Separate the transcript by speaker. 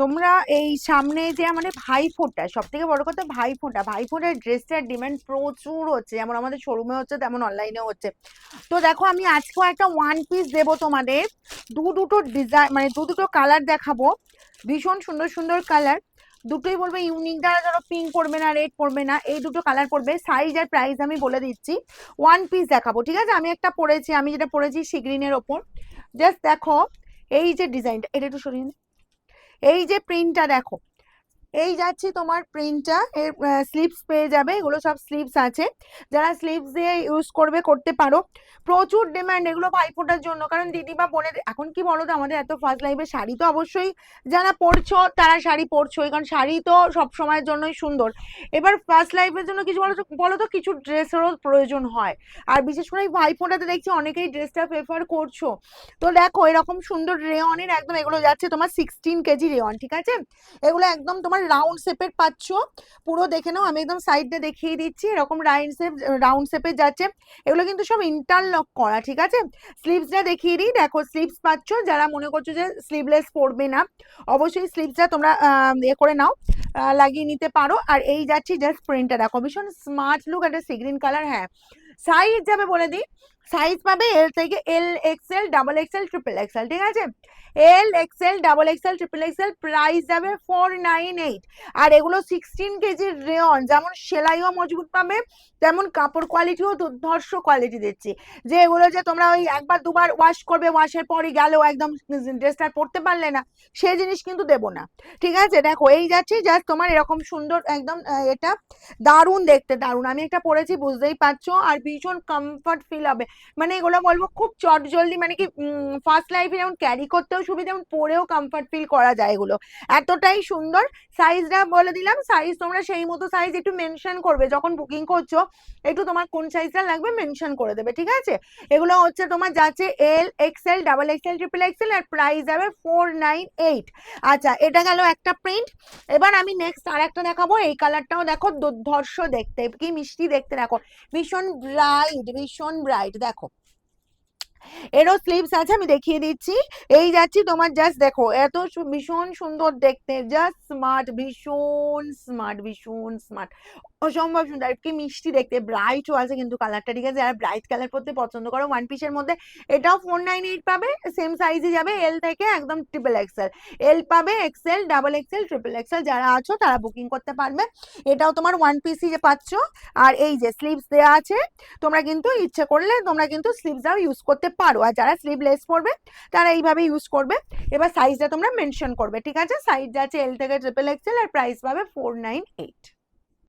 Speaker 1: তোমরা এই সামনে যে মানে ভাইফোঁটা সব থেকে বড় কথা ভাইফোঁটা, ভাইফোঁটার ড্রেসটার ডিমান্ড প্রচুর হচ্ছে। যেমন আমাদের শোরুমে হচ্ছে, তেমন অনলাইনেও হচ্ছে। তো দেখো, আমি আজকেও একটা ওয়ান পিস দেবো তোমাদের। দু দুটো ডিজাইন মানে দু দুটো কালার দেখাবো। ভীষণ সুন্দর সুন্দর কালার দুটোই বলবে ইউনিক দ্বারা ধরো পিঙ্ক পড়বে না রেড পড়বে না, এই দুটো কালার পড়বে সাইজ আর প্রাইস আমি বলে দিচ্ছি। ওয়ান পিস দেখাবো, ঠিক আছে? আমি একটা পরেছি, আমি যেটা পরেছি সিগ্রিনের ওপর। জাস্ট দেখো, এই যে ডিজাইনটা এটা একটু সরিয়ে। এই যে প্রিন্টটা দেখো এই যাচ্ছি তোমার প্রিন্টটা এর স্লিপস পেয়ে যাবে, এগুলো সব স্লিপস আছে। যারা স্লিপস দিয়ে ইউজ করবে, করতে পারো। প্রচুর ডিমান্ড এগুলো ভাইফোঁটার জন্য, কারণ দিদি বা বোনের, এখন কি বলো তো আমাদের এত ফার্স্ট লাইফে শাড়ি তো অবশ্যই যারা পরছো, তারা শাড়ি পরছোই, কারণ শাড়ি তো সব সময়ের জন্যই সুন্দর। এবার ফার্স্ট লাইফের জন্য কিছু বলো বলো তো কিছু ড্রেসেরও প্রয়োজন হয়। আর বিশেষ করে এই ভাইফোঁটাতে দেখছি অনেকেই ড্রেসটা প্রেফার করছ। তো দেখো, এরকম সুন্দর রেয়নের একদম এগুলো যাচ্ছে তোমার সিক্সটিন কেজি রেয়ন ঠিক আছে? এগুলো একদম তোমার রাউন্ড শেপের পাচ্ছ। পুরো দেখে নাও, আমি একদম সাইডটা দেখিয়ে দিচ্ছি, এরকম রাউন্ড শেপ রাউন্ড শেপের যাচ্ছে। এগুলো কিন্তু সব ইন্টারলক করা, ঠিক আছে? স্লিভসটা দেখিয়ে দিই, দেখো স্লিভস পাচ্ছ, যারা মনে করছ যে স্লিভলেস পরবে না, অবশ্যই স্লিভসটা তোমরা ইয়ে করে নাও লাগিয়ে নিতে পারো। আর এই যাচ্ছি জাস্ট প্রিন্টটা দেখো, ভীষণ স্মার্ট লুক একটা সিগ্রিন কালার হ্যাঁ। সাইজ যাবে বলে দিই সাইজ পাবে এল থেকে L XL double XL triple XL ঠিক আছে? L XL double XL triple XL price যাবে ফোর নাইন এইট আর এগুলো সিক্সটিন কেজির রেয়ন যেমন সেলাইও মজবুত পাবে, তেমন কাপড় কোয়ালিটিও দুর্ধর্ষ কোয়ালিটি দিচ্ছি। যে এগুলো যে তোমরা ওই একবার দুবার ওয়াশ করবে ওয়াশের পরই গেলেও একদম ড্রেসটা পরতে পারলে না সেই জিনিস কিন্তু দেবো না। ঠিক আছে? দেখো, এই যাচ্ছি জাস্ট তোমার এরকম সুন্দর একদম এটা দারুণ দেখতে, দারুণ। আমি একটা পরেছি, বুঝতেই পারছ? আর ভীষণ কমফর্ট ফিল হবে। মানে এগুলো বলব খুব চট জলদি মানে কি ফার্স্ট লাইফে যেমন ক্যারি করতেও সুবিধা, যেমন পরেও কমফর্ট ফিল করা যায় এগুলো। এতটাই সুন্দর। সাইজটা বলে দিলাম সাইজ তোমরা সেই মতো সাইজ একটু মেনশন করবে। যখন বুকিং করছ, একটু তোমার কোন সাইজটা লাগবে মেনশন করে দেবে, ঠিক আছে? এগুলো হচ্ছে তোমার যাচ্ছে L XL double XL triple XL আর প্রাইস যাবে ফোর নাইন এইট আচ্ছা এটা গেল একটা প্রিন্ট এবার আমি নেক্সট আর একটা দেখাবো। এই কালারটাও দেখো দুর্ধর্ষ দেখতে, কি মিষ্টি দেখতে দেখো। ভীষণ ব্রাইট ভীষণ ব্রাইট দেখো এরও স্লিভস আছে, আমি দেখিয়ে দিচ্ছি। এই যাচ্ছি তোমার জাস্ট দেখো, এত ভীষণ সুন্দর দেখতে। জাস্ট স্মার্ট ভীষণ স্মার্ট ভীষণ স্মার্ট অসম্ভব সুন্দর। কি মিষ্টি দেখতে। ব্রাইটও আছে কিন্তু কালারটা ঠিক আছে? আর ব্রাইট কালার পরতে পছন্দ করো। ওয়ান পিসের মধ্যে এটাও ফোর নাইন এইট পাবে। সেম সাইজে যাবে এল থেকে একদম ট্রিপল এক্সেল এল পাবে XL double XL triple XL যারা আছো তারা বুকিং করতে পারবে। এটাও তোমার ওয়ান পিসই যে পাচ্ছ। আর এই যে স্লিভস দেওয়া আছে, তোমরা কিন্তু ইচ্ছে করলে তোমরা কিন্তু স্লিভসটাও ইউজ করতে পারো। আর যারা স্লিভলেস পরবে, তারা এইভাবে ইউজ করবে। এবার সাইজটা তোমরা মেনশন করবে, ঠিক আছে? সাইজ আছে এল থেকে ট্রিপল এক্সেল আর প্রাইস পাবে ফোর নাইন এইট